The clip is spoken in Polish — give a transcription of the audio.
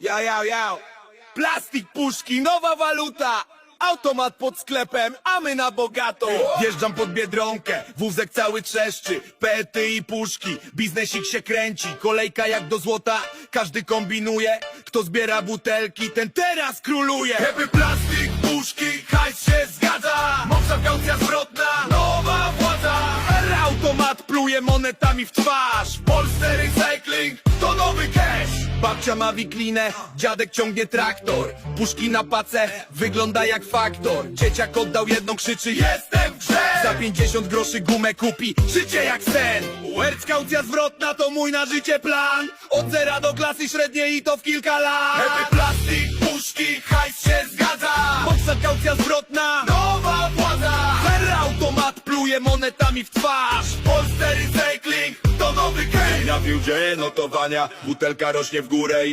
Ja, ja, ja. Plastik puszki, nowa waluta. Automat pod sklepem, a my na bogato. Wjeżdżam pod Biedronkę, wózek cały trzeszczy. Pety i puszki, biznesik się kręci. Kolejka jak do złota, każdy kombinuje. Kto zbiera butelki, ten teraz króluje. Happy plastik, puszki, hajs się zgadza. Mocna kaucja zwrotna, nowa władza. Automat pluje monetami w twarz. W Polsce recycling Babcia ma wiklinę, dziadek ciągnie traktor. Puszki na pace, wygląda jak faktor. Dzieciak oddał jedną, krzyczy jestem w grze Za 50 groszy gumę kupi, życie jak sen. Łerc kaucja zwrotna to mój na życie plan. Od zera do klasy średniej i to w kilka lat. Happy plastik, puszki, hajs się zgadza. Mocna kaucja zwrotna, nowa władza. Her automat pluje monetami w twarz. W Dzieje notowania, butelka rośnie w górę i